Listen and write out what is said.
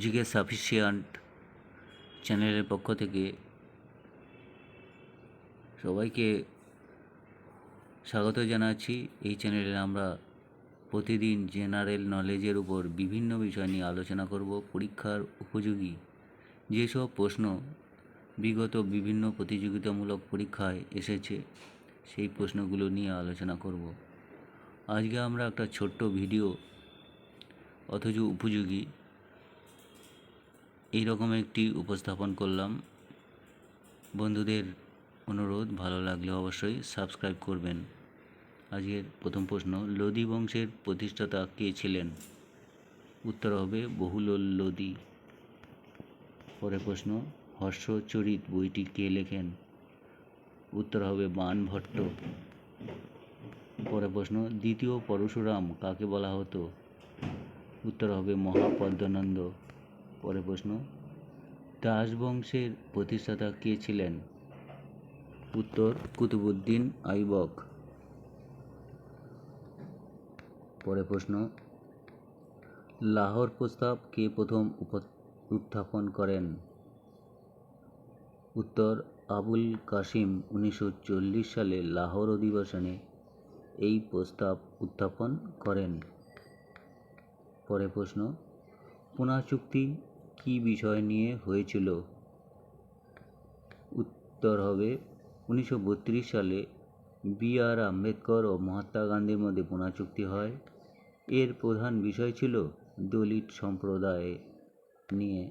GK সাফিসিয়ান্ট চ্যানেলের পক্ষ থেকে সবাইকে স্বাগত জানাচ্ছি। এই চ্যানেলে আমরা প্রতিদিন জেনারেল নলেজের উপর বিভিন্ন বিষয় নিয়ে আলোচনা করব, পরীক্ষার উপযোগী যেসব প্রশ্ন বিগত বিভিন্ন প্রতিযোগিতামূলক পরীক্ষায় এসেছে, সেই প্রশ্নগুলো নিয়ে আলোচনা করব। আজকে আমরা একটা ছোট্ট ভিডিও, অথচ উপযোগী এই রকম একটি উপস্থাপন করলাম। বন্ধুদের অনুরোধ, ভালো লাগলে অবশ্যই সাবস্ক্রাইব করবেন। আজকের প্রথম প্রশ্ন লোদি বংশের প্রতিষ্ঠাতা কে ছিলেন? উত্তর হবে বহুলোল লোদি পরের প্রশ্ন, হর্ষচরিত বইটি কে লেখেন? উত্তর হবে বাণ ভট্ট। পরের প্রশ্ন, দ্বিতীয় পরশুরাম কাকে বলা হতো? উত্তর হবে মহাপদ্মনন্দ। পরের প্রশ্ন, দাস প্রতিষ্ঠাতা কে ছিলেন? উত্তর কুতুবুদ্দিন আইবক। পরের প্রশ্ন, লাহোর প্রস্তাব কে প্রথম উত্থাপন করেন? উত্তর, আবুল কাসিম উনিশশো চল্লিশ সালে লাহোর অধিবেশনে এই প্রস্তাব উত্থাপন করেন। পরের প্রশ্ন, পুনা চুক্তি কী বিষয় নিয়ে হয়েছিল? উত্তর হবে, উনিশশো বত্রিশ সালে বি আর আম্বেদকর ও মহাত্মা গান্ধীর মধ্যে পোনা চুক্তি হয়। এর প্রধান বিষয় ছিল দলিত সম্প্রদায় নিয়ে।